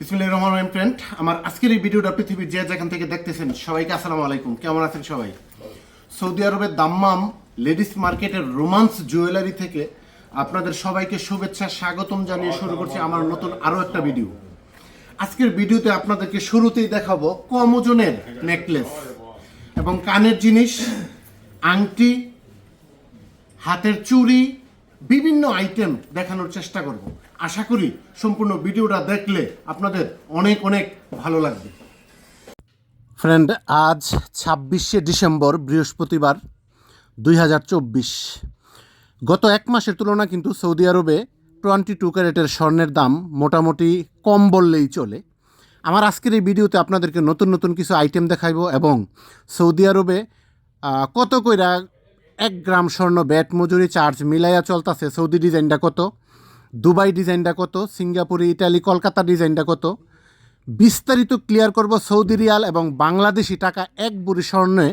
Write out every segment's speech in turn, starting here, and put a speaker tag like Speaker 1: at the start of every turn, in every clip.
Speaker 1: বিসমিল্লাহির রহমানির রহিম ফ্রেন্ড আমার আজকের এই ভিডিওটা পৃথিবীর যে যেখান থেকে দেখতেছেন, সবাইকে আসসালামু আলাইকুম। কেমন আছেন সবাই? সৌদি আরবের দাম্মাম লেডিস মার্কেটের রোমান্স জুয়েলারি থেকে আপনাদের সবাইকে শুভেচ্ছা, স্বাগতম জানিয়ে শুরু করছি আমার নতুন আরও একটা ভিডিও আজকের ভিডিওতে আপনাদেরকে শুরুতেই দেখাবো কম ওজনের নেকলেস এবং কানের জিনিস, আংটি, হাতের চুড়ি, বিভিন্ন আইটেম দেখানোর চেষ্টা করব। আশা করি সম্পূর্ণ ভিডিওটা দেখলে আপনাদের অনেক অনেক ভালো লাগবে। ফ্রেন্ড আজ ছাব্বিশে ডিসেম্বর, বৃহস্পতিবার, দুই হাজার চব্বিশ। গত এক মাসের তুলনা কিন্তু সৌদি আরবে টোয়েন্টি টু ক্যারেটের স্বর্ণের দাম মোটামুটি কম বললেই চলে। আমার আজকের এই ভিডিওতে আপনাদেরকে নতুন নতুন কিছু আইটেম দেখাইবো এবং সৌদি আরবে কত কইরা এক গ্রাম স্বর্ণ ব্যাট মজুরি চার্জ মিলাইয়া চলতেছে, সৌদি ডিজাইনটা কত? দুবাই ডিজাইনটা কত? সিঙ্গাপুরি, ইটালি, কলকাতা ডিজাইনটা কত? বিস্তারিত ক্লিয়ার করব সৌদি রিয়াল এবং বাংলাদেশি টাকা এক বুড়ি স্বর্ণে।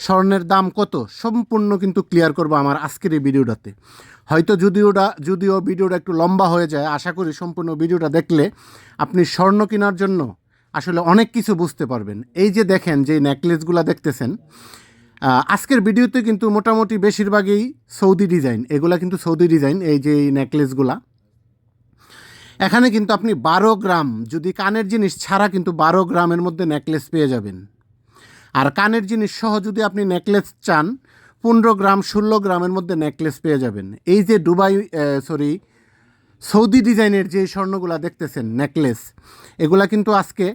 Speaker 1: স্বর্ণের দাম কত? সম্পূর্ণ কিন্তু ক্লিয়ার করব আমার আজকের এই ভিডিওটাতে। হয়তো যদিওটা, যদিও ভিডিওটা একটু লম্বা হয়ে যায়, আশা করি সম্পূর্ণ ভিডিওটা দেখলে আপনি স্বর্ণ কেনার জন্য আসলে অনেক কিছু বুঝতে পারবেন। এই যে দেখেন যে নেকলেসগুলো দেখতেছেন আজকের ভিডিওতে কিন্তু মোটামুটি বেশিরভাগই সৌদি ডিজাইন। এগুলা কিন্তু সৌদি ডিজাইন, এই যে নেকলেসগুলা। এখানে কিন্তু আপনি বারো গ্রাম, যদি কানের জিনিস ছাড়া কিন্তু বারো গ্রামের মধ্যে নেকলেস পেয়ে যাবেন। আর কানের জিনিস সহ যদি আপনি নেকলেস চান, পনেরো গ্রাম, ষোলো গ্রামের মধ্যে নেকলেস পেয়ে যাবেন। এই যে দুবাই সরি সৌদি ডিজাইনের যে স্বর্ণগুলা দেখতেছেন নেকলেস এগুলা কিন্তু আজকে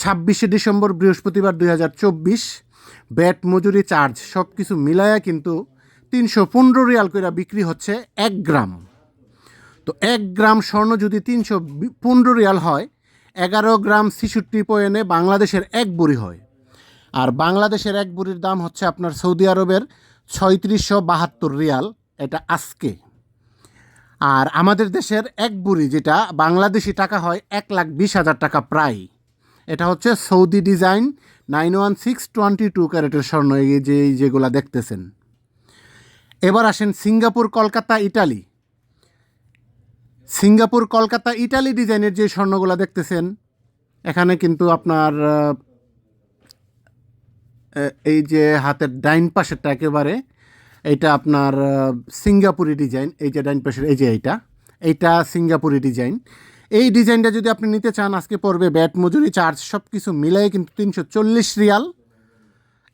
Speaker 1: ছাব্বিশে ডিসেম্বর, বৃহস্পতিবার দুই হাজার চব্বিশ, ব্যাট, মজুরি, চার্জ সব কিছু মিলায়া কিন্তু তিনশো পনেরো রিয়াল করে বিক্রি হচ্ছে এক গ্রাম। তো এক গ্রাম স্বর্ণ যদি তিনশো পনেরো রিয়াল হয়, এগারো গ্রাম ছিষট্টি পয়েন্টে বাংলাদেশের এক বুড়ি হয়। আর বাংলাদেশের এক বুড়ির দাম হচ্ছে আপনার সৌদি আরবের ছয়ত্রিশশো বাহাত্তর রিয়াল, এটা আজকে। আর আমাদের দেশের এক বুড়ি যেটা বাংলাদেশি টাকা হয় এক লাখ বিশ হাজার টাকা প্রায়, এটা হচ্ছে Saudi design nine one six twenty two ক্যারেটের স্বর্ণ, এই যে যেগুলা দেখতেছেন। এবার আসেন Singapore, Kolkata, Italy. Singapore, Kolkata, Italy ডিজাইনের যে স্বর্ণগুলো দেখতেছেন, এখানে কিন্তু আপনার এই যে হাতের ডাইন পাশেরটা একেবারে, এইটা আপনার সিঙ্গাপুরি ডিজাইন, এই যে ডাইন পাশের, এই যে এইটা এইটা সিঙ্গাপুরি ডিজাইন। এই ডিজাইনটা যদি আপনি নিতে চান, আজকে পড়বে ব্যাট, মজুরি, চার্জ সব কিছু মিলাই কিন্তু তিনশো চল্লিশ রিয়াল,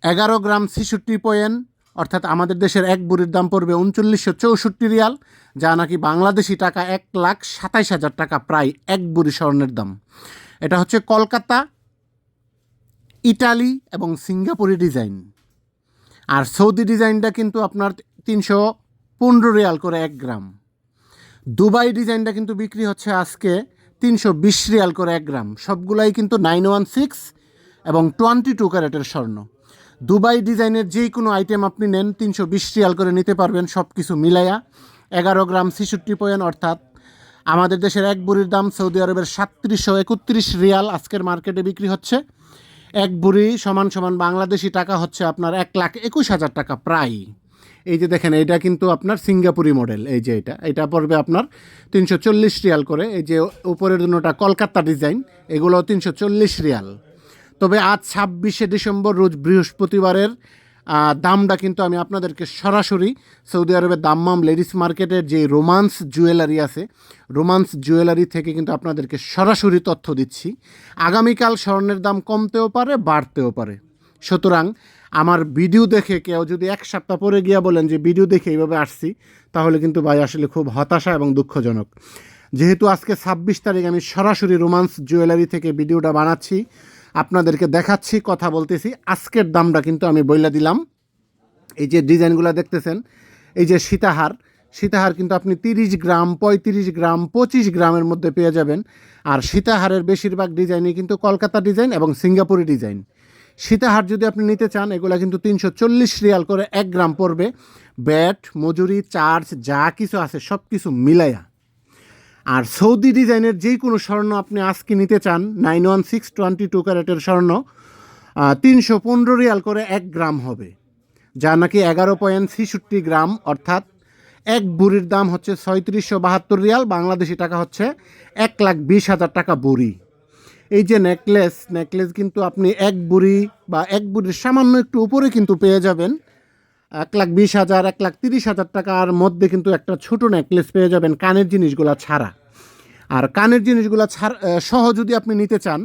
Speaker 1: এগারো গ্রাম ছিষট্টি পয়েন্ট অর্থাৎ আমাদের দেশের এক বুড়ির দাম পড়বে উনচল্লিশশো চৌষট্টি রিয়াল, যা নাকি বাংলাদেশি টাকা এক লাখ সাতাইশ হাজার টাকা প্রায় এক বুড়ি স্বর্ণের দাম। এটা হচ্ছে কলকাতা, ইটালি এবং সিঙ্গাপুরি ডিজাইন। আর সৌদি ডিজাইনটা কিন্তু আপনার তিনশো পনেরো রিয়াল করে এক গ্রাম। দুবাই ডিজাইনটা কিন্তু বিক্রি হচ্ছে আজকে তিনশো বিশ রিয়াল করে এক গ্রাম। সবগুলাই কিন্তু নাইন ওয়ান সিক্স এবং টোয়েন্টি টু ক্যারেটের স্বর্ণ। দুবাই ডিজাইনের যে কোনো আইটেম আপনি নেন, তিনশো বিশ রিয়াল করে নিতে পারবেন সব কিছু মিলাইয়া। এগারো গ্রাম ছিষট্টি পয়েন্ট অর্থাৎ আমাদের দেশের এক বুড়ির দাম সৌদি আরবের সাতত্রিশশো একত্রিশ রিয়াল আজকের মার্কেটে বিক্রি হচ্ছে। এক বুড়ি সমান সমান বাংলাদেশি টাকা হচ্ছে আপনার এক লাখ একুশ হাজার টাকা প্রায়। এই যে দেখেন এটা কিন্তু আপনার সিঙ্গাপুরি মডেল এই যে এটা। এটা পড়বে আপনার তিনশো চল্লিশ রিয়াল করে। এই যে উপরের দুটোটা কলকাতা ডিজাইন এগুলো তিনশো চল্লিশ রিয়াল। তবে আজ ছাব্বিশে ডিসেম্বর, রোজ বৃহস্পতিবারের দামটা কিন্তু আমি আপনাদেরকে সরাসরি সৌদি আরবের দাম্মাম লেডিস মার্কেটের যে রোমান্স জুয়েলারি আছে, রোমান্স জুয়েলারি থেকে কিন্তু আপনাদেরকে সরাসরি তথ্য দিচ্ছি। আগামীকাল স্বর্ণের দাম কমতেও পারে, বাড়তেও পারে। সুতরাং আমার ভিডিও দেখে কেউ যদি এক সপ্তাহ পরে গিয়া বলেন যে ভিডিও দেখে এইভাবে আসছি, তাহলে কিন্তু ভাই আসলে খুব হতাশা এবং দুঃখজনক। যেহেতু আজকে ছাব্বিশ তারিখ আমি সরাসরি রোমান্স জুয়েলারি থেকে ভিডিওটা বানাচ্ছি আপনাদেরকে দেখাচ্ছি, কথা বলতেছি। আজকের দামটা কিন্তু আমি বইলা দিলাম। এই যে ডিজাইনগুলো দেখতেছেন, এই যে সীতাহার সীতাহার কিন্তু আপনি তিরিশ গ্রাম, পঁয়ত্রিশ গ্রাম, পঁচিশ গ্রামের মধ্যে পেয়ে যাবেন। আর সীতাহারের বেশিরভাগ ডিজাইনই কিন্তু কলকাতা ডিজাইন এবং সিঙ্গাপুরি ডিজাইন। সীতাহার যদি আপনি নিতে চান, এগুলো কিন্তু তিনশো চল্লিশ রিয়াল করে এক গ্রাম পড়বে। ব্যাট, মজুরি, চার্জ, যা কিছু আছে সব কিছু মিলায়া আর সৌদি ডিজাইনের যেই কোনো স্বর্ণ আপনি আজকে নিতে চান, nine one six twenty two ক্যারেটের স্বর্ণ তিনশো পনেরো রিয়াল করে এক গ্রাম হবে, যা নাকি এগারো পয়েন্ট ছিষট্টি গ্রাম, অর্থাৎ এক বুড়ির দাম হচ্ছে ছয়ত্রিশশো বাহাত্তর রিয়াল, বাংলাদেশি টাকা হচ্ছে এক লাখ বিশ হাজার টাকা বুড়ি। এই যে নেকলেস নেকলেস কিন্তু আপনি এক বুড়ি বা এক বুড়ির সামান্য একটু উপরে কিন্তু পেয়ে যাবেন, এক লাখ বিশ হাজার, এক লাখ তিরিশ হাজার টাকার মধ্যে কিন্তু একটা ছোট নেকলেস পেয়ে যাবেন কানের জিনিসগুলো ছাড়া। আর কানের জিনিসগুলো ছাড় সহ যদি আপনি নিতে চান,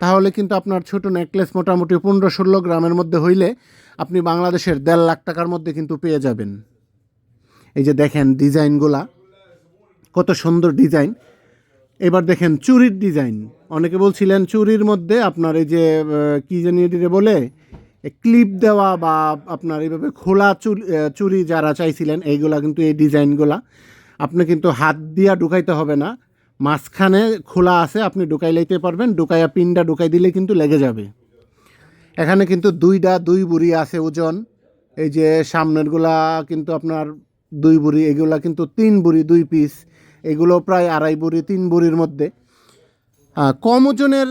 Speaker 1: তাহলে কিন্তু আপনার ছোট নেকলেস মোটামুটি পনেরো ষোলো গ্রামের মধ্যে হইলে আপনি বাংলাদেশের দেড় লাখ টাকার মধ্যে কিন্তু পেয়ে যাবেন। এই যে দেখেন ডিজাইনগুলা, কত সুন্দর ডিজাইন। এবার দেখেন চুরির ডিজাইন। অনেকে বলছিলেন চুরির মধ্যে আপনার এই যে কী কি জানি এটিরে বলে ক্লিপ দেওয়া বা আপনার এইভাবে খোলা চুরি যারা চাইছিলেন, এইগুলা কিন্তু এই ডিজাইনগুলা। আপনি কিন্তু হাত দিয়া ঢুকাইতে হবে না। মাঝখানে খোলা আছে, আপনি ঢুকাই লইতে পারবেন। ঢুকাইয়া পিনটা ঢুকাই দিলে কিন্তু লেগে যাবে। এখানে কিন্তু দুইটা দুই বুড়ি আছে ওজন। এই যে সামনেরগুলা কিন্তু আপনার দুই বুড়ি, এগুলা কিন্তু তিন বুড়ি, দুই পিস। এগুলো প্রায় আড়াই বুড়ি, তিন বুড়ির মধ্যে। কম ওজনের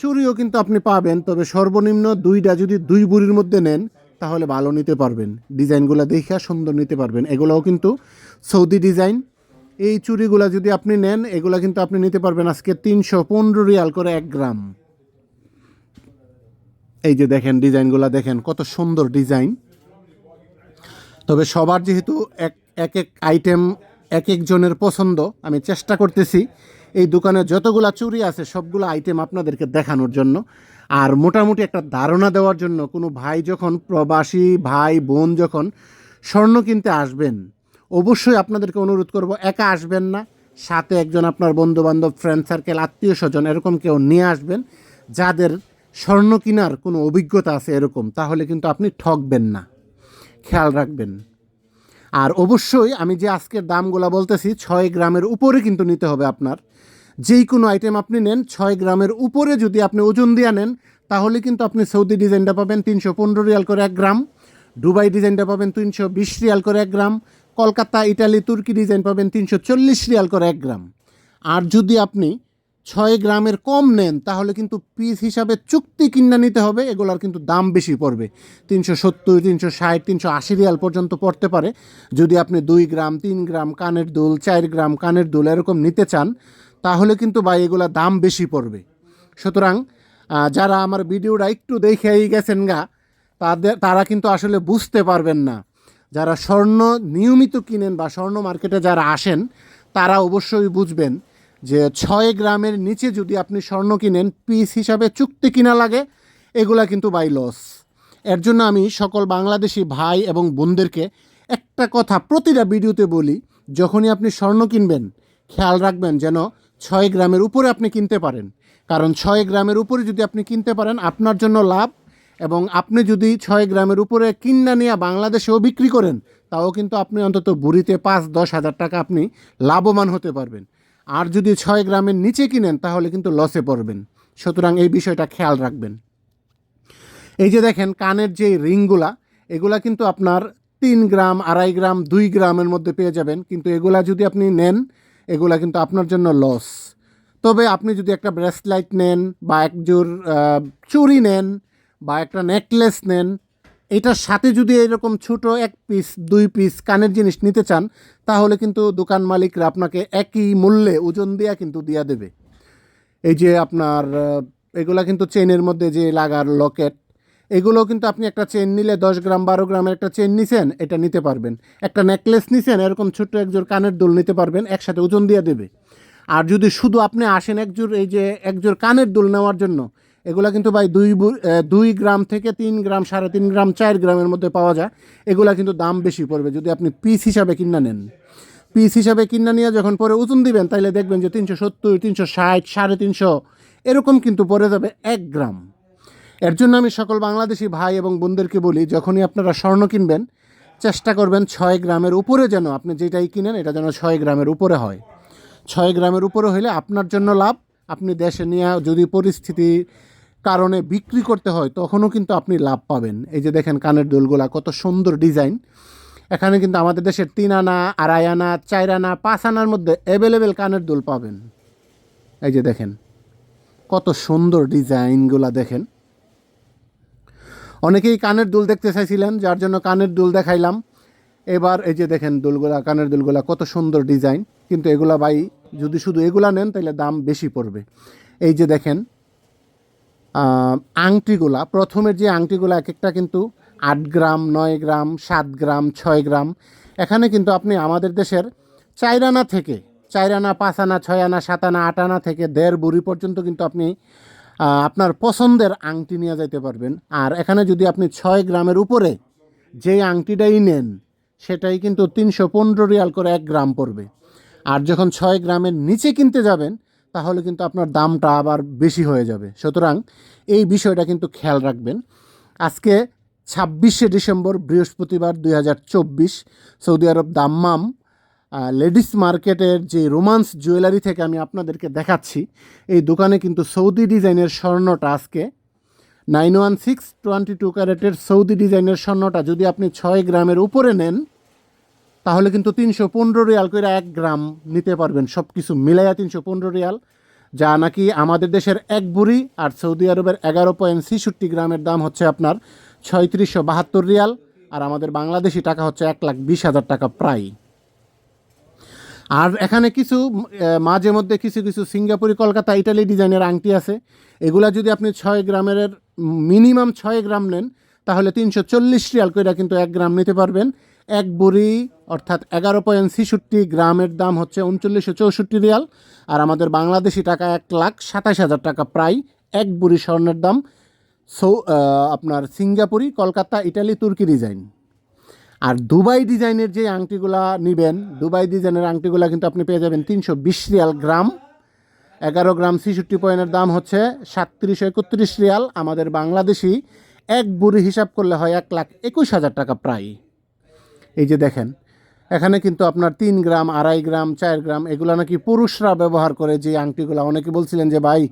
Speaker 1: চুরিও কিন্তু আপনি পাবেন, তবে সর্বনিম্ন দুইটা যদি দুই বুড়ির মধ্যে নেন, তাহলে ভালো নিতে পারবেন। ডিজাইনগুলো দেখে সুন্দর নিতে পারবেন। এগুলোও কিন্তু সৌদি ডিজাইন। এই চুড়িগুলো যদি আপনি নেন, এগুলো কিন্তু আপনি নিতে পারবেন আজকে তিনশো পনেরো রিয়াল করে এক গ্রাম। এই যে দেখেন ডিজাইনগুলো দেখেন, কত সুন্দর ডিজাইন। তবে সবার যেহেতু এক এক এক আইটেম এক একজনের পছন্দ, আমি চেষ্টা করতেছি এই দোকানে যতগুলা চুরি আছে, সবগুলো আইটেম আপনাদেরকে দেখানোর জন্য। আর মোটামুটি একটা ধারণা দেওয়ার জন্য কোনো ভাই যখন প্রবাসী ভাই বোন যখন স্বর্ণ কিনতে আসবেন অবশ্যই আপনাদেরকে অনুরোধ করব, একা আসবেন না। সাথে একজন আপনার বন্ধু বান্ধব ফ্রেন্ড সার্কেল আত্মীয় স্বজন, এরকম কেউ নিয়ে আসবেন। যাদের স্বর্ণ কেনার কোনো অভিজ্ঞতা আছে এরকম, তাহলে কিন্তু আপনি ঠকবেন না। খেয়াল রাখবেন। আর অবশ্যই আমি যে আজকের দামগুলো বলতেছি, ছয় গ্রামের উপরে কিন্তু নিতে হবে আপনার। যেই কোনো আইটেম আপনি নেন, ছয় গ্রামের উপরে যদি আপনি ওজন দিয়ে নেন, তাহলে কিন্তু আপনি সৌদি ডিজাইনটা পাবেন তিনশো পনেরো রিয়াল করে এক গ্রাম, দুবাই ডিজাইনটা পাবেন তিনশো বিশ রিয়াল করে এক গ্রাম কলকাতা, ইটালি, তুর্কি ডিজাইন পাবেন তিনশো চল্লিশ রিয়াল করে এক গ্রাম। আর যদি আপনি ছয় গ্রামের কম নেন, তাহলে কিন্তু পিস হিসাবে চুক্তি কিনা নিতে হবে, এগুলোর কিন্তু দাম বেশি পড়বে। তিনশো সত্তর, তিনশো ষাট, তিনশো আশি রিয়াল পর্যন্ত পড়তে পারে। যদি আপনি দুই গ্রাম, তিন গ্রাম, কানের দুল, চার গ্রাম, কানের দুল এরকম নিতে চান, তাহলে কিন্তু বা এগুলা দাম বেশি পড়বে। সুতরাং যারা আমার ভিডিওটা একটু দেখেই গেছেন গা, তাদের, তারা কিন্তু আসলে বুঝতে পারবেন না। যারা স্বর্ণ নিয়মিত কিনেন বা স্বর্ণ মার্কেটে যারা আসেন, তারা অবশ্যই বুঝবেন যে ছয় গ্রামের নিচে যদি আপনি স্বর্ণ কিনেন, পিস হিসাবে চুক্তি কিনা লাগে, এগুলা কিন্তু বাই লস। এর জন্য আমি সকল বাংলাদেশি ভাই এবং বোনদেরকে একটা কথা প্রতিটা ভিডিওতে বলি, যখনই আপনি স্বর্ণ কিনবেন, খেয়াল রাখবেন যেন ছয় গ্রামের উপরে আপনি কিনতে পারেন। কারণ ছয় গ্রামের উপরে যদি আপনি কিনতে পারেন, আপনার জন্য লাভ এবং আপনি যদি ছয় গ্রামের উপরে কিন্না নিয়ে বাংলাদেশেও বিক্রি করেন, তাও কিন্তু আপনি অন্তত বুড়িতে পাঁচ, দশ হাজার টাকা আপনি লাভবান হতে পারবেন। আর যদি ছয় গ্রামের নিচে কিনেন, তাহলে কিন্তু লসে পড়বেন। সুতরাং এই বিষয়টা খেয়াল রাখবেন। এই যে দেখেন, কানের যে রিংগুলা, এগুলা কিন্তু আপনার তিন গ্রাম, আড়াই গ্রাম, দুই গ্রামের মধ্যে পেয়ে যাবেন। কিন্তু এগুলা যদি আপনি নেন, এগুলা কিন্তু আপনার জন্য লস তবে আপনি যদি একটা ব্রেসলাইট নেন বা একজোর চুরি নেন বা একটা নেকলেস নেন, এটার সাথে যদি এরকম ছোট এক পিস দুই পিস কানের জিনিস নিতে চান, তাহলে কিন্তু দোকান মালিকরা আপনাকে একই মূল্যে ওজন দিয়া কিন্তু দিয়া দেবে। এই যে আপনার এগুলা কিন্তু চেনের মধ্যে যে লাগার লকেট এগুলো কিন্তু আপনি একটা চেন নিলে দশ গ্রাম, বারো গ্রামের একটা চেন নিছেন, এটা নিতে পারবেন। একটা নেকলেস নিছেন, এরকম ছোট্ট একজোর কানের দুল নিতে পারবেন, একসাথে ওজন দিয়ে দেবে। আর যদি শুধু আপনি আসেন একজোর এই যে একজোর কানের দুল নেওয়ার জন্য এগুলা কিন্তু ভাই দুই দুই গ্রাম থেকে তিন গ্রাম, সাড়ে তিন গ্রাম, চার গ্রামের মধ্যে পাওয়া যায়। এগুলা কিন্তু দাম বেশি পড়বে যদি আপনি পিস হিসাবে কিনা নেন। পিস হিসাবে কিনা নিয়ে যখন পরে ওজন দিবেন, তাইলে দেখবেন যে তিনশো সত্তর, তিনশো ষাট, সাড়ে তিনশো, এরকম কিন্তু পড়ে যাবে এক গ্রাম। এর জন্য আমি সকল বাংলাদেশি ভাই এবং বোনদেরকে বলি, যখনই আপনারা স্বর্ণ কিনবেন, চেষ্টা করবেন ছয় গ্রামের উপরে যেন আপনি যেটাই কিনেন, এটা যেন ছয় গ্রামের উপরে হয়। ছয় গ্রামের উপরে হলে আপনার জন্য লাভ। আপনি দেশে নিয়ে যদি পরিস্থিতির কারণে বিক্রি করতে হয়, তখনও কিন্তু আপনি লাভ পাবেন। এই যে দেখেন কানের দুলগুলা কত সুন্দর ডিজাইন। এখানে কিন্তু আমাদের দেশের তিন আনা, আড়াই আনা, চার আনা, পাঁচ আনার মধ্যে অ্যাভেলেবেল কানের দুল পাবেন। এই যে দেখেন, কত সুন্দর ডিজাইনগুলা দেখেন। অনেকেই কানের দুল দেখতে চাইছিলেন, যার জন্য কানের দুল দেখাইলাম। এবার এই যে দেখেন দুলগুলা, কানের দুলগুলা কত সুন্দর ডিজাইন। কিন্তু এগুলা ভাই যদি শুধু এগুলা নেন তাহলে দাম বেশি পড়বে। এই যে দেখেন আংটিগুলা, প্রথমের যে আংটিগুলা এক একটা কিন্তু আট গ্রাম, নয় গ্রাম, সাত গ্রাম, ছয় গ্রাম, এখানে কিন্তু আপনি আমাদের দেশের চাইরানা থেকে, চাইরানা পাঁচ আনা ছয় আনা সাত আনা আট আনা থেকে দেড় বুড়ি পর্যন্ত কিন্তু আপনি আপনার পছন্দের আংটি নিয়ে যাইতে পারবেন। আর এখানে যদি আপনি ছয় গ্রামের উপরে যেই আংটিটাই নেন, সেটাই কিন্তু তিনশো পনেরো রিয়াল করে এক গ্রাম পড়বে। আর যখন ছয় গ্রামের নিচে কিনতে যাবেন তাহলে কিন্তু আপনার দামটা আবার বেশি হয়ে যাবে। সুতরাং এই বিষয়টা কিন্তু খেয়াল রাখবেন। আজকে ছাব্বিশে ডিসেম্বর বৃহস্পতিবার দুই হাজার চব্বিশ সৌদি আরব দাম্মাম লেডিস মার্কেটের যে রোমান্স জুয়েলারি থেকে আমি আপনাদেরকে দেখাচ্ছি, এই দোকানে কিন্তু সৌদি ডিজাইনের স্বর্ণটা আজকে nine one six twenty two ক্যারেটের সৌদি ডিজাইনের স্বর্ণটা যদি আপনি ছয় গ্রামের উপরে নেন তাহলে কিন্তু তিনশো পনেরো রিয়াল করে এক গ্রাম নিতে পারবেন। সব কিছু মিলাইয়া তিনশো পনেরো রিয়াল, যা নাকি আমাদের দেশের এক বুড়ি আর সৌদি আরবের এগারো পয়েন্ট ছেষট্টি গ্রামের দাম হচ্ছে আপনার ছয়ত্রিশশো বাহাত্তর রিয়াল, আর আমাদের বাংলাদেশি টাকা হচ্ছে এক লাখ বিশ হাজার টাকা প্রায়। আর এখানে কিছু মাঝে মধ্যে কিছু কিছু সিঙ্গাপুরি, কলকাতা, ইটালি ডিজাইনের আংটি আছে। এগুলা যদি আপনি ছয় গ্রামের মিনিমাম ছয় গ্রাম নেন, তাহলে তিনশো চল্লিশ রিয়াল করে কিন্তু এক গ্রাম নিতে পারবেন। এক বুড়ি, অর্থাৎ এগারো পয়েন্ট ছেষট্টি গ্রামের দাম হচ্ছে উনচল্লিশশো চৌষট্টি রিয়াল। আর আমাদের বাংলাদেশি টাকা এক লাখ সাতাশ হাজার টাকা প্রায় এক বুড়ি স্বর্ণের দাম। সৌ আপনার সিঙ্গাপুরি, কলকাতা, ইটালি, তুর্কি ডিজাইন আর দুবাই ডিজাইনের যে আংটিগুলা নেবেন, দুবাই ডিজাইনের আংটিগুলা কিন্তু আপনি পেয়ে যাবেন তিনশো বিশ রিয়াল গ্রাম। এগারো গ্রাম ছেষট্টি পয়েন্টের দাম হচ্ছে সাতত্রিশশো একত্রিশ রিয়াল। আমাদের বাংলাদেশি এক বুড়ি হিসাব করলে হয় এক লাখ একুশ হাজার টাকা প্রায়। এই যে দেখেন, এখানে কিন্তু আপনার তিন গ্রাম, আড়াই গ্রাম, চার গ্রাম, এগুলো নাকি পুরুষরা ব্যবহার করে যে আংটিগুলো। অনেকে বলছিলেন যে, ভাই,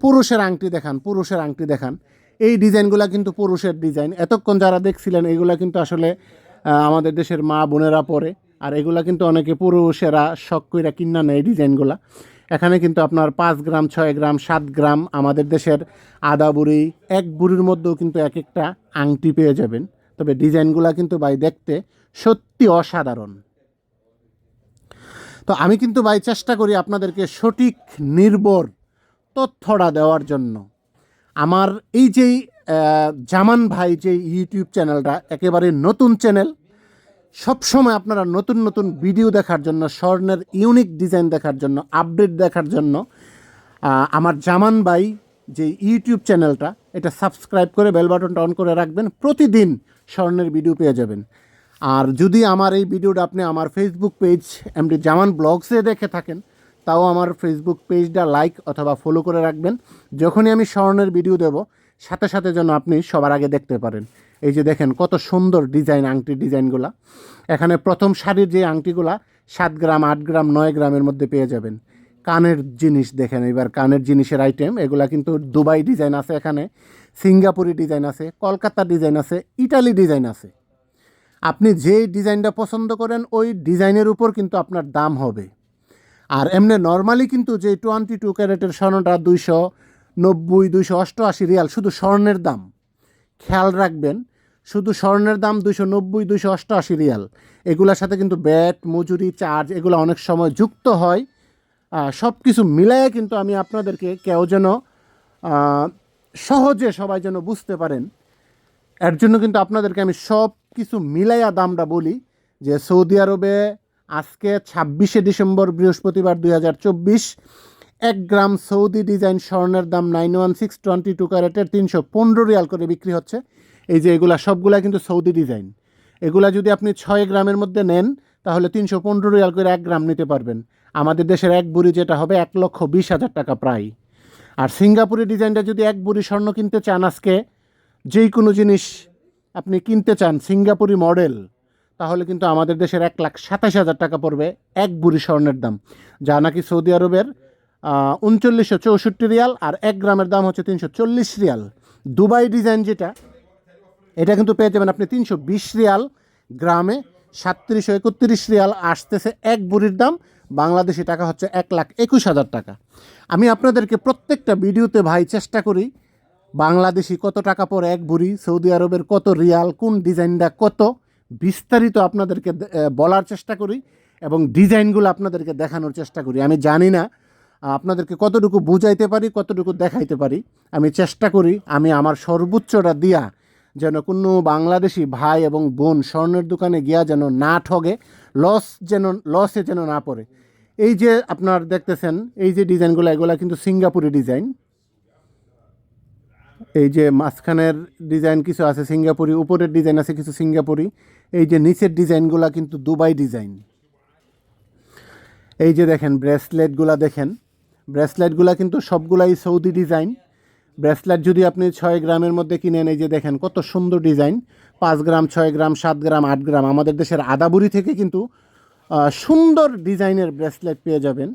Speaker 1: পুরুষের আংটি দেখান, পুরুষের আংটি দেখান। এই ডিজাইনগুলো কিন্তু পুরুষের ডিজাইন। এতক্ষণ যারা দেখছিলেন, এগুলো কিন্তু আসলে আমাদের দেশের মা বোনেরা পরে, আর এগুলা কিন্তু অনেকে পুরুষেরা শখ কইরা কিনা নেয় ডিজাইনগুলা। এখানে কিন্তু আপনার পাঁচ গ্রাম, ছয় গ্রাম, সাত গ্রাম আমাদের দেশের আদা বুড়ি, এক বুড়ির মধ্যেও কিন্তু এক একটা আংটি পেয়ে যাবেন। তবে ডিজাইনগুলা কিন্তু ভাই দেখতে সত্যি অসাধারণ। তো আমি কিন্তু ভাই চেষ্টা করি আপনাদেরকে সঠিক, নির্ভর তথ্যটা দেওয়ার জন্য। আমার এই যেই জামান ভাই যে ইউটিউব চ্যানেলটা, একেবারে নতুন চ্যানেল, সবসময় আপনারা নতুন নতুন ভিডিও দেখার জন্য, স্বর্ণের ইউনিক ডিজাইন দেখার জন্য, আপডেট দেখার জন্য আমার জামান ভাই যে ইউটিউব চ্যানেলটা, এটা সাবস্ক্রাইব করে বেল বাটনটা অন করে রাখবেন। প্রতিদিন স্বর্ণের ভিডিও পেয়ে যাবেন। আর যদি আমার এই ভিডিওটা আপনি আমার ফেসবুক পেজ এমডি জামান ব্লগসে দেখে থাকেন, তাও আমার ফেসবুক পেজটা লাইক অথবা ফলো করে রাখবেন। যখনই আমি স্বর্ণের ভিডিও দেব, সাথে সাথে যেন আপনি সবার আগে দেখতে পারেন। এই যে দেখেন কত সুন্দর ডিজাইন আংটির ডিজাইনগুলা এখানে প্রথম শাড়ির যে আংটিগুলা, সাত গ্রাম, আট গ্রাম, নয় গ্রামের মধ্যে পেয়ে যাবেন। কানের জিনিস দেখেন, এবার কানের জিনিসের আইটেম এগুলা কিন্তু দুবাই ডিজাইন আছে এখানে, সিঙ্গাপুরি ডিজাইন আছে, কলকাতা ডিজাইন আছে, ইটালি ডিজাইন আছে। আপনি যে ডিজাইনটা পছন্দ করেন, ওই ডিজাইনের উপর কিন্তু আপনার দাম হবে। আর এমনি নর্মালি কিন্তু যে টোয়েন্টি টু ক্যারেটের স্বর্ণটা দুইশো নব্বই, দুইশো অষ্টআশি রিয়াল, শুধু স্বর্ণের দাম। খেয়াল রাখবেন, শুধু স্বর্ণের দাম দুইশো নব্বই, দুইশো অষ্টআশি রিয়াল। এগুলোর সাথে কিন্তু ব্যাট, মজুরি, চার্জ, এগুলো অনেক সময় যুক্ত হয়। সব কিছু মিলায়ে কিন্তু আমি আপনাদেরকে কেউ যেন সহজে সবাই যেন বুঝতে পারেন। এর জন্য কিন্তু আপনাদেরকে আমি সব কিছু মিলাইয়া দামটা বলি যে সৌদি আরবে আজকে ছাব্বিশে ডিসেম্বর বৃহস্পতিবার দুই হাজার চব্বিশ এক গ্রাম সৌদি ডিজাইন স্বর্ণের দাম nine one six twenty two ক্যারেটের তিনশো পনেরো রিয়াল করে বিক্রি হচ্ছে। এই যে এগুলা সবগুলা কিন্তু সৌদি ডিজাইন। এগুলা যদি আপনি ছয় গ্রামের মধ্যে নেন, তাহলে তিনশো পনেরো রিয়াল করে এক গ্রাম নিতে পারবেন। আমাদের দেশের এক বুড়ি যেটা হবে এক লক্ষ বিশ হাজার টাকা প্রায়। আর সিঙ্গাপুরি ডিজাইনটা যদি এক বুড়ি স্বর্ণ কিনতে চান আজকে, যেই কোনো জিনিস আপনি কিনতে চান সিঙ্গাপুরি মডেল, তাহলে কিন্তু আমাদের দেশের এক লাখ সাতাশ হাজার টাকা পড়বে এক বুড়ি স্বর্ণের দাম, যা নাকি সৌদি আরবের উনচল্লিশশো চৌষট্টি রিয়াল আর এক গ্রামের দাম হচ্ছে তিনশো চল্লিশ রিয়াল। দুবাই ডিজাইন যেটা, এটা কিন্তু পেয়ে যাবেন আপনি তিনশো বিশ রিয়াল, গ্রামে সাতত্রিশশো একত্রিশ রিয়াল আসতেছে এক বুড়ির দাম, বাংলাদেশি টাকা হচ্ছে এক লাখ একুশ হাজার টাকা। আমি আপনাদেরকে প্রত্যেকটা ভিডিওতে ভাই চেষ্টা করি বাংলাদেশি কত টাকা পরে এক বুড়ি সৌদি আরবের কত রিয়াল, কোন ডিজাইনটা কত, বিস্তারিত আপনাদেরকে বলার চেষ্টা করি এবং ডিজাইনগুলো আপনাদেরকে দেখানোর চেষ্টা করি। আমি জানি না, আপনাদেরকে কতটুকু বুঝাইতে পারি, কতটুকু দেখাইতে পারি। আমি চেষ্টা করি, আমি আমার সর্বোচ্চটা দিয়া যেন কোনো বাংলাদেশি ভাই এবং বোন স্বর্ণের দোকানে গিয়া যেন না ঠগে, লস যেন, লসে যেন না পড়ে। এই যে আপনার দেখতেছেন, এই যে ডিজাইনগুলো, এগুলো কিন্তু সিঙ্গাপুরি ডিজাইন। এই যে মাঝখানের ডিজাইন কিছু আছে সিঙ্গাপুরি, উপরের ডিজাইন আছে কিছু সিঙ্গাপুরি, এই যে নিচের ডিজাইনগুলো কিন্তু দুবাই ডিজাইন। এই যে দেখেন, ব্রেসলেটগুলো দেখেন। ব্রেসলেটগুলো কিন্তু সবগুলাই সৌদি ডিজাইন। ব্রেসলেট যদি আপনি ছয় গ্রামের মধ্যে কিনেন, এই যে দেখেন কত সুন্দর ডিজাইন। পাঁচ গ্রাম, ছয় গ্রাম, সাত গ্রাম, আট গ্রাম। আমাদের দেশের আদাবুরি থেকে কিন্তু সুন্দর ডিজাইনের ব্রেসলেট পেয়ে যাবেন।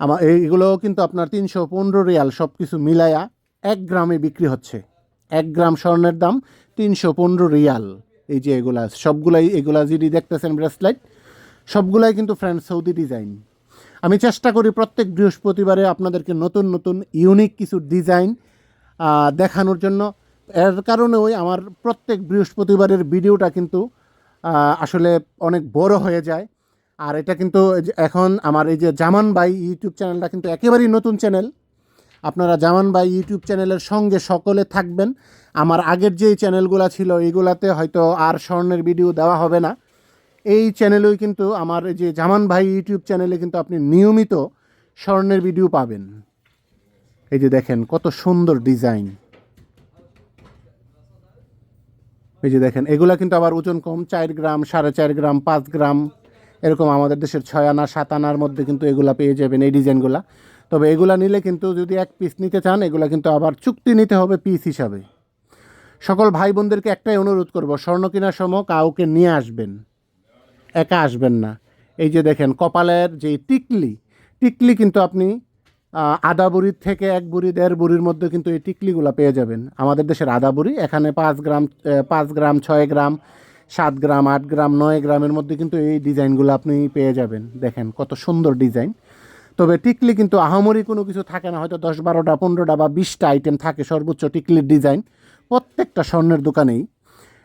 Speaker 1: আমার এইগুলোও কিন্তু আপনার তিনশো পনেরো রিয়াল সব কিছু মিলায়া এক গ্রামে বিক্রি হচ্ছে। এক গ্রাম স্বর্ণের দাম তিনশো পনেরো রিয়াল। এই যে এগুলা, সবগুলাই এগুলা যদি দেখতেছেন ব্রেসলেট সবগুলাই কিন্তু ফ্রেন্ড সৌদি ডিজাইন আমি চেষ্টা করি প্রত্যেক বৃহস্পতিবারে আপনাদেরকে নতুন নতুন ইউনিক কিছু ডিজাইন দেখানোর জন্য। এর কারণে ওই আমার প্রত্যেক বৃহস্পতিবারের ভিডিওটা কিন্তু আসলে অনেক বড় হয়ে যায়। আর এটা কিন্তু এখন আমার এই যে জামান বাই ইউটিউব চ্যানেলটা কিন্তু একেবারেই নতুন চ্যানেল। আপনারা জামান বাই ইউটিউব চ্যানেলের সঙ্গে সকলে থাকবেন। আমার আগের যে চ্যানেলগুলো ছিল, এইগুলাতে হয়তো আর স্বর্ণের ভিডিও দেওয়া হবে না। এই চ্যানেলেও কিন্তু আমার যে জামান ভাই ইউটিউব চ্যানেলে কিন্তু আপনি নিয়মিত স্বর্ণের ভিডিও পাবেন। এই যে দেখেন, কত সুন্দর ডিজাইন। এই যে দেখেন, এগুলা কিন্তু আবার ওজন কম, চার গ্রাম, সাড়ে চার গ্রাম, পাঁচ গ্রাম। এরকম আমাদের দেশের ছয় আনা, সাত আনার মধ্যে কিন্তু এগুলা পেয়ে যাবেন এই ডিজাইনগুলা। তবে এগুলা নিলে কিন্তু যদি এক পিস নিতে চান, এগুলা কিন্তু আবার চুক্তি নিতে হবে পিস হিসাবে। সকল ভাই বোনদেরকে একটাই অনুরোধ করব, স্বর্ণ কেনার সময় কাউকে নিয়ে আসবেন। একা আসবেন না। এই যে দেখেন, কপালের যে টিকলি টিকলি কিন্তু আপনি আধা বুড়ির থেকে এক বুড়ি, দেড় বুড়ির মধ্যে কিন্তু এই টিকলিগুলো পেয়ে যাবেন। আমাদের দেশের আধা বুড়ি, এখানে পাঁচ গ্রাম পাঁচ গ্রাম, ছয় গ্রাম, সাত গ্রাম, আট গ্রাম, নয় গ্রামের মধ্যে কিন্তু এই ডিজাইনগুলো আপনি পেয়ে যাবেন। দেখেন কত সুন্দর ডিজাইন। তবে টিকলি কিন্তু আহামরি কোনো কিছু থাকে না, হয়তো দশ বারোটা, পনেরোটা বা বিশটা আইটেম থাকে সর্বোচ্চ টিকলির ডিজাইন প্রত্যেকটা স্বর্ণের দোকানেই।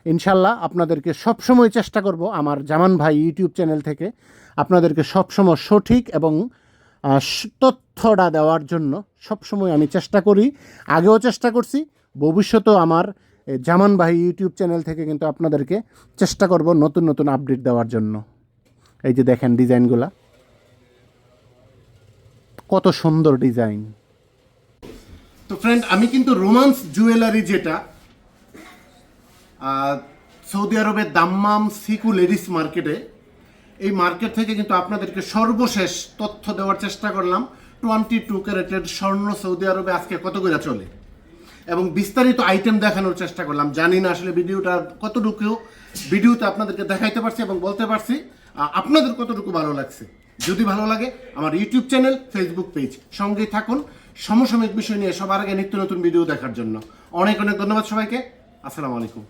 Speaker 1: ইনশাল্লাহ আপনাদেরকে সবসময় চেষ্টা করব আমার জামান ভাই ইউটিউব চ্যানেল থেকে আপনাদেরকে সবসময় সঠিক এবং তথ্যটা দেওয়ার জন্য সবসময় আমি চেষ্টা করি, আগেও চেষ্টা করছি, ভবিষ্যতেও আমার জামান ভাই ইউটিউব চ্যানেল থেকে কিন্তু আপনাদেরকে চেষ্টা করব নতুন নতুন আপডেট দেওয়ার জন্য। এই যে দেখেন ডিজাইনগুলা কত সুন্দর ডিজাইন। তো ফ্রেন্ড আমি কিন্তু রোমান্স জুয়েলারি যেটা সৌদি আরবের দাম্মাম সিকু লেডিস মার্কেটে এই মার্কেট থেকে কিন্তু আপনাদেরকে সর্বশেষ তথ্য দেওয়ার চেষ্টা করলাম। টোয়েন্টি টু ক্যারেটের স্বর্ণ সৌদি আরবে আজকে কত করে চলে? এবং বিস্তারিত আইটেম দেখানোর চেষ্টা করলাম। জানি না আসলে ভিডিওটা কতটুকু, ভিডিওতে আপনাদেরকে দেখাইতে পারছি এবং বলতে পারছি আপনাদের কতটুকু ভালো লাগছে। যদি ভালো লাগে, আমার ইউটিউব চ্যানেল ফেসবুক পেজ সঙ্গে থাকুন। সমসাময়িক বিষয় নিয়ে সবার আগে নিত্য নতুন ভিডিও দেখার জন্য। অনেক অনেক ধন্যবাদ সবাইকে। আসসালামু আলাইকুম।